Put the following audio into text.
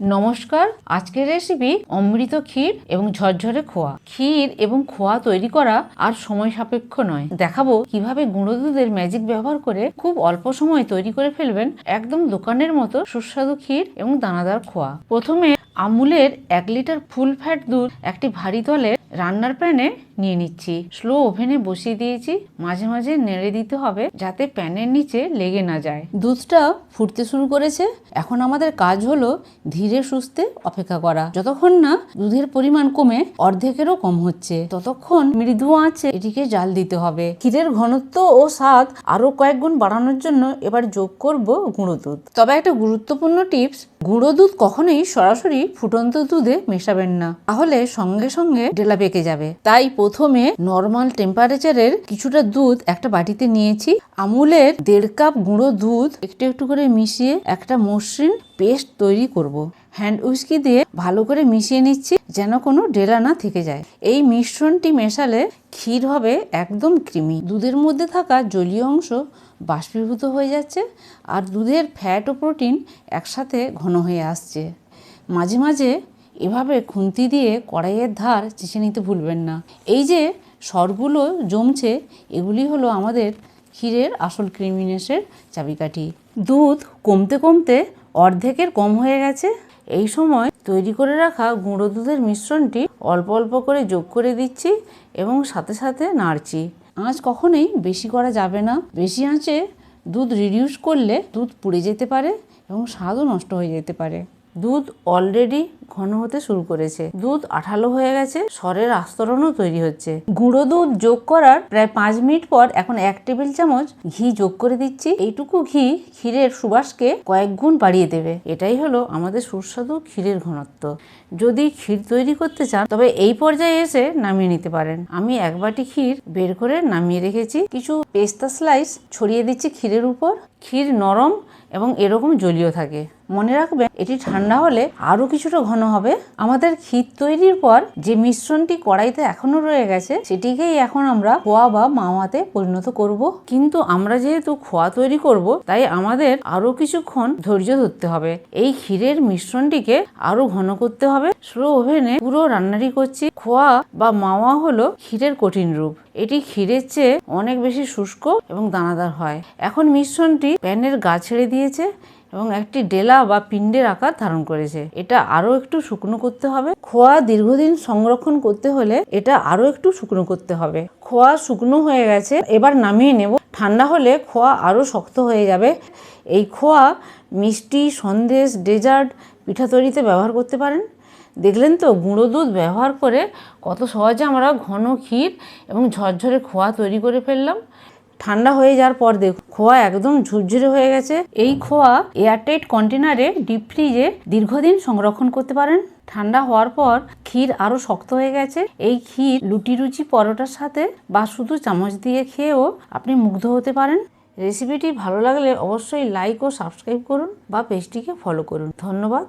নমস্কার, আজকের রেসিপি অমৃত ক্ষীর এবং ঝরঝরে খোয়া। ক্ষীর এবং খোয়া তৈরি করা আর সময় সাপেক্ষ নয়। দেখাবো কীভাবে গুঁড়ো দুধের ম্যাজিক ব্যবহার করে খুব অল্প সময় তৈরি করে ফেলবেন একদম দোকানের মতো সুস্বাদু ক্ষীর এবং দানাদার খোয়া। প্রথমে আমুলের এক লিটার ফুল ফ্যাট দুধ একটি ভারী তলে রান্নার প্যানে নিয়ে নিচ্ছি। স্লো ওভেনে বসিয়ে দিয়েছি। মাঝে মাঝে নেড়ে দিতে হবে যাতে প্যানের নিচে লেগে না যায়। দুধটা ফুটতে শুরু করেছে। এখন আমাদের কাজ হলো ধীরে সুস্থে অপেক্ষা করা। যতক্ষণ না দুধের পরিমাণ কমে, অর্ধেকেরও কম হচ্ছে। ততক্ষণ মৃদু আঁচে এটিকে জাল দিতে হবে। ক্ষীরের ঘনত্ব ও স্বাদ আরও কয়েক গুণ বাড়ানোর জন্য এবার যোগ করব গুঁড়ো দুধ। তবে একটা গুরুত্বপূর্ণ টিপস, গুঁড়ো দুধ কখনোই সরাসরি ফুটন্ত দুধে মেশাবেন না। তাহলে সঙ্গে সঙ্গে ডেলা পেকে যাবে। তাই প্রথমে নর্মাল টেম্পারেচারের কিছুটা দুধ একটা বাটিতে নিয়েছি। আমুলের দেড় কাপ গুঁড়ো দুধ একটু একটু করে মিশিয়ে একটা মসৃণ পেস্ট তৈরি করব। হ্যান্ড উইস্কি দিয়ে ভালো করে মিশিয়ে নিচ্ছি যেন কোনো ডেলা না থেকে যায়। এই মিশ্রণটি মেশালে ক্ষীর হবে একদম ক্রিমি। দুধের মধ্যে থাকা জলীয় অংশ বাষ্পীভূত হয়ে যাচ্ছে আর দুধের ফ্যাট ও প্রোটিন একসাথে ঘন হয়ে আসছে। মাঝে মাঝে এভাবে খুন্তি দিয়ে কড়াইয়ের ধার চেঁচে নিতে ভুলবেন না। এই যে সরগুলো জমছে, এগুলি হলো আমাদের ক্ষীরের আসল ক্রিমিনেসের চাবিকাঠি। দুধ কমতে কমতে অর্ধেকের কম হয়ে গেছে। এই সময় তৈরি করে রাখা গুঁড়ো দুধের মিশ্রণটি অল্প অল্প করে যোগ করে দিচ্ছি এবং সাথে সাথে নাড়ছি। আঁচ কখনোই বেশি করা যাবে না। বেশি আঁচে দুধ রিডিউস করলে দুধ পুড়ে যেতে পারে এবং স্বাদও নষ্ট হয়ে যেতে পারে। দুধ অলরেডি ঘন হতে শুরু করেছে। দুধ আঠালো হয়ে গেছে, স্বরের আস্তরণও তৈরি হচ্ছে। গুঁড়ো দুধ যোগ করার প্রায় পাঁচ মিনিট পর এখন এক টেবিল চামচ ঘি যোগ করে দিচ্ছি। এইটুকু ঘি ক্ষীরের সুবাসকে কয়েক গুণ বাড়িয়ে দেবে। এটাই হলো আমাদের সুস্বাদু ক্ষীরের ঘনত্ব। যদি ক্ষীর তৈরি করতে চান, তবে এই পর্যায়ে এসে নামিয়ে নিতে পারেন। আমি এক বাটি ক্ষীর বের করে নামিয়ে রেখেছি। কিছু পেস্তা স্লাইস ছড়িয়ে দিচ্ছি ক্ষীরের উপর। ক্ষীর নরম এবং এরকম জলীয় থাকে। মনে রাখবেন, এটি ঠান্ডা হলে আরও কিছুটা ঘন হবে। আমাদের ক্ষীর তৈরির পর যে মিশ্রণটি কড়াইতে এখনও রয়ে গেছে, সেটিকেই এখন আমরা খোয়া বা মাওয়াতে পরিণত করব। কিন্তু আমরা যেহেতু খোয়া তৈরি করব, তাই আমাদের আরও কিছুক্ষণ ধৈর্য ধরতে হবে। এই ক্ষীরের মিশ্রণটিকে আরও ঘন করতে হবে। স্লো ওভেনে পুরো রান্নাটি করছি। খোয়া বা মাওয়া হলো ক্ষীরের কঠিন রূপ। এটি ক্ষীরের চেয়ে অনেক বেশি শুষ্ক এবং দানাদার হয়। এখন মিশ্রণটি প্যানের গা ছেড়ে দিয়েছে এবং একটি ডেলা বা পিণ্ডের আকার ধারণ করেছে। এটা আরও একটু শুকনো করতে হবে। খোয়া দীর্ঘদিন সংরক্ষণ করতে হলে এটা আরও একটু শুকনো করতে হবে। খোয়া শুকনো হয়ে গেছে, এবার নামিয়ে নেব। ঠান্ডা হলে খোয়া আরও শক্ত হয়ে যাবে। এই খোয়া মিষ্টি, সন্দেশ, ডেজার্ট, পিঠা তৈরিতে ব্যবহার করতে পারেন। দেখলেন তো, গুঁড়ো দুধ ব্যবহার করে কত সহজে আমরা ঘন ক্ষীর এবং ঝরঝরে খোয়া তৈরি করে ফেললাম। ঠান্ডা হয়ে যাওয়ার পর দেখুন খোয়া একদম ঝুরঝুরে হয়ে গেছে। এই খোয়া এয়ারটাইট কন্টেনারে ডিপ ফ্রিজে দীর্ঘদিন সংরক্ষণ করতে পারেন। ঠান্ডা হওয়ার পর ক্ষীর আরও শক্ত হয়ে গেছে। এই ক্ষীর লুটি রুচি পরোটার সাথে বা শুধু চামচ দিয়ে খেয়েও আপনি মুগ্ধ হতে পারেন। রেসিপিটি ভালো লাগলে অবশ্যই লাইক ও সাবস্ক্রাইব করুন বা পেজটিকে ফলো করুন। ধন্যবাদ।